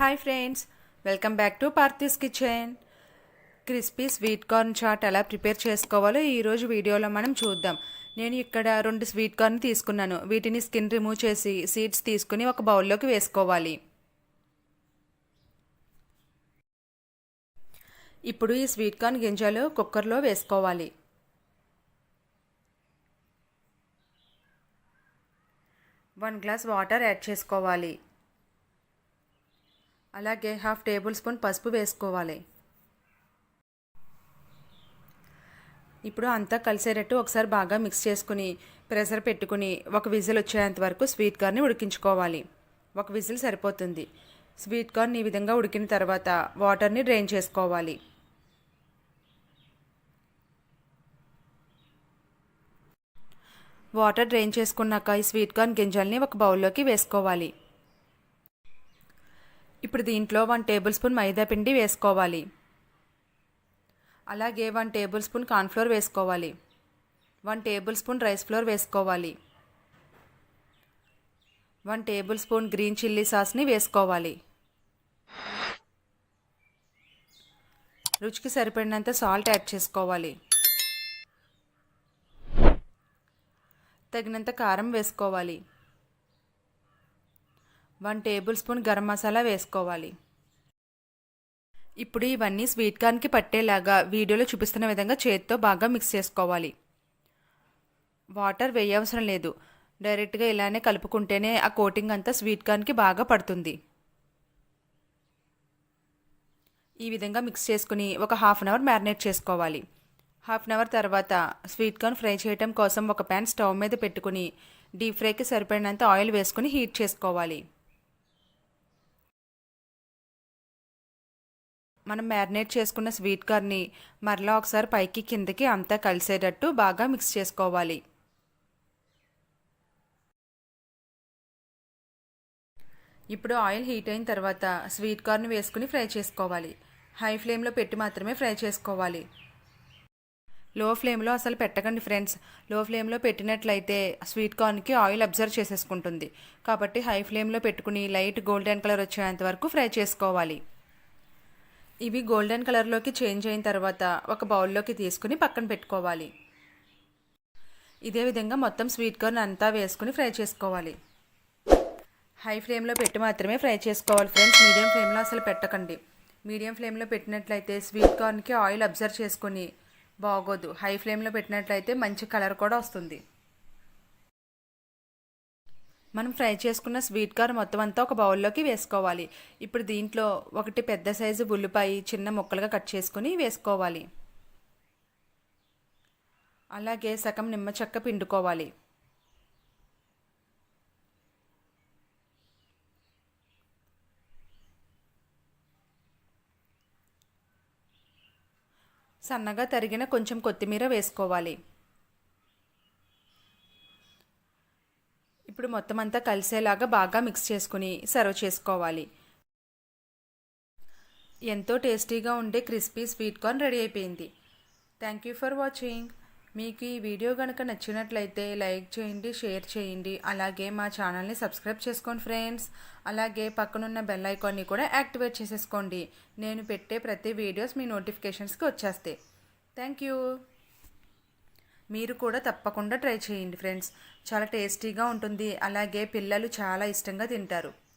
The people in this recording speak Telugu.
Hi friends welcome back to Parthi's kitchen. Crispy sweet corn chaat ఎలా ప్రిపేర్ చేసుకోవాలో ఈరోజు వీడియోలో మనం చూద్దాం. నేను ఇక్కడ రెండు స్వీట్ కార్న్ తీసుకున్నాను. వీటిని స్కిన్ రిమూవ్ చేసి సీడ్స్ తీసుకుని ఒక బౌల్లోకి వేసుకోవాలి. ఇప్పుడు ఈ స్వీట్ కార్న్ గింజలు కుక్కర్లో వేసుకోవాలి. వన్ గ్లాస్ వాటర్ యాడ్ చేసుకోవాలి. అలాగే హాఫ్ టేబుల్ స్పూన్ పసుపు వేసుకోవాలి. ఇప్పుడు అంతా కలిసేటట్టు ఒకసారి బాగా మిక్స్ చేసుకుని ప్రెషర్ పెట్టుకుని ఒక విజిల్ వచ్చేంత వరకు స్వీట్ కార్న్ని ఉడికించుకోవాలి. ఒక విజిల్ సరిపోతుంది. స్వీట్ కార్న్ ఈ విధంగా ఉడికిన తర్వాత వాటర్ని డ్రైన్ చేసుకోవాలి. వాటర్ డ్రైన్ చేసుకున్నాక ఈ స్వీట్ కార్న్ గింజల్ని ఒక బౌల్లోకి వేసుకోవాలి. ఇప్పుడు దీంట్లో వన్ టేబుల్ స్పూన్ మైదా పిండి వేసుకోవాలి. అలాగే వన్ టేబుల్ స్పూన్ కార్న్ఫ్లోర్ వేసుకోవాలి. One tablespoon rice flour వేసుకోవాలి. One tablespoon green chilli సాస్ని వేసుకోవాలి. రుచికి సరిపడినంత సాల్ట్ యాడ్ చేసుకోవాలి. తగినంత కారం వేసుకోవాలి. One tablespoon garam masala వేసుకోవాలి. ఇప్పుడు ఇవన్నీ స్వీట్ కార్న్కి పట్టేలాగా వీడియోలో చూపిస్తున్న విధంగా చేతితో బాగా మిక్స్ చేసుకోవాలి. వాటర్ వేయవసరం లేదు. డైరెక్ట్గా ఇలానే కలుపుకుంటేనే ఆ కోటింగ్ అంతా స్వీట్ కార్న్కి బాగా పడుతుంది. ఈ విధంగా మిక్స్ చేసుకుని ఒక హాఫ్ అన్ అవర్ మ్యారినేట్ చేసుకోవాలి. హాఫ్ అన్ అవర్ తర్వాత స్వీట్ కార్న్ ఫ్రై చేయడం కోసం ఒక ప్యాన్ స్టవ్ మీద పెట్టుకుని డీప్ ఫ్రైకి సరిపడినంత ఆయిల్ వేసుకుని హీట్ చేసుకోవాలి. మనం మ్యారినేట్ చేసుకున్న స్వీట్ కార్న్ని మరలా ఒకసారి పైకి కిందకి అంతా కలిసేటట్టు బాగా మిక్స్ చేసుకోవాలి. ఇప్పుడు ఆయిల్ హీట్ అయిన తర్వాత స్వీట్ కార్న్ వేసుకుని ఫ్రై చేసుకోవాలి. హై ఫ్లేమ్లో పెట్టి మాత్రమే ఫ్రై చేసుకోవాలి. లో ఫ్లేమ్లో అసలు పెట్టకండి ఫ్రెండ్స్. లో ఫ్లేమ్లో పెట్టినట్లయితే స్వీట్ కార్న్కి ఆయిల్ అబ్జర్వ్ చేసేసుకుంటుంది. కాబట్టి హై ఫ్లేమ్లో పెట్టుకుని లైట్ గోల్డెన్ కలర్ వచ్చేంత వరకు ఫ్రై చేసుకోవాలి. ఇవి గోల్డెన్ కలర్లోకి చేంజ్ అయిన తర్వాత ఒక బౌల్లోకి తీసుకుని పక్కన పెట్టుకోవాలి. ఇదే విధంగా మొత్తం స్వీట్ కార్న్ అంతా వేసుకుని ఫ్రై చేసుకోవాలి. హై ఫ్లేమ్లో పెట్టి మాత్రమే ఫ్రై చేసుకోవాలి ఫ్రెండ్స్. మీడియం ఫ్లేమ్లో అసలు పెట్టకండి. మీడియం ఫ్లేమ్లో పెట్టినట్లయితే స్వీట్ కార్న్కి ఆయిల్ అబ్జర్వ్ చేసుకుని బాగోదు. హై ఫ్లేమ్లో పెట్టినట్లయితే మంచి కలర్ కూడా వస్తుంది. మనం ఫ్రై చేసుకున్న స్వీట్ కార్ మొత్తం అంతా ఒక బౌల్లోకి వేసుకోవాలి. ఇప్పుడు దీంట్లో ఒకటి పెద్ద సైజు ఉల్లిపాయ చిన్న ముక్కలుగా కట్ చేసుకుని వేసుకోవాలి. అలాగే సగం నిమ్మ చెక్క పిండుకోవాలి. సన్నగా తరిగిన కొంచెం కొత్తిమీర వేసుకోవాలి. ఇప్పుడు మొత్తం అంతా కలిసేలాగా బాగా మిక్స్ చేసుకుని సర్వ్ చేసుకోవాలి. ఎంతో టేస్టీగా ఉండే క్రిస్పీ స్వీట్ కార్న్ రెడీ అయిపోయింది. థ్యాంక్ యూ ఫర్ వాచింగ్ మీకు ఈ వీడియో కనుక నచ్చినట్లయితే లైక్ చేయండి షేర్ చేయండి. అలాగే మా ఛానల్ని సబ్స్క్రైబ్ చేసుకోండి ఫ్రెండ్స్. అలాగే పక్కనున్న బెల్ ఐకాన్ని కూడా యాక్టివేట్ చేసేసుకోండి. నేను పెట్టే ప్రతి వీడియోస్ మీ నోటిఫికేషన్స్కి వచ్చేస్తాయి. థ్యాంక్ యూ మీరు కూడా తప్పకుండా ట్రై చేయండి ఫ్రెండ్స్. చాలా టేస్టీగా ఉంటుంది. అలాగే పిల్లలు చాలా ఇష్టంగా తింటారు.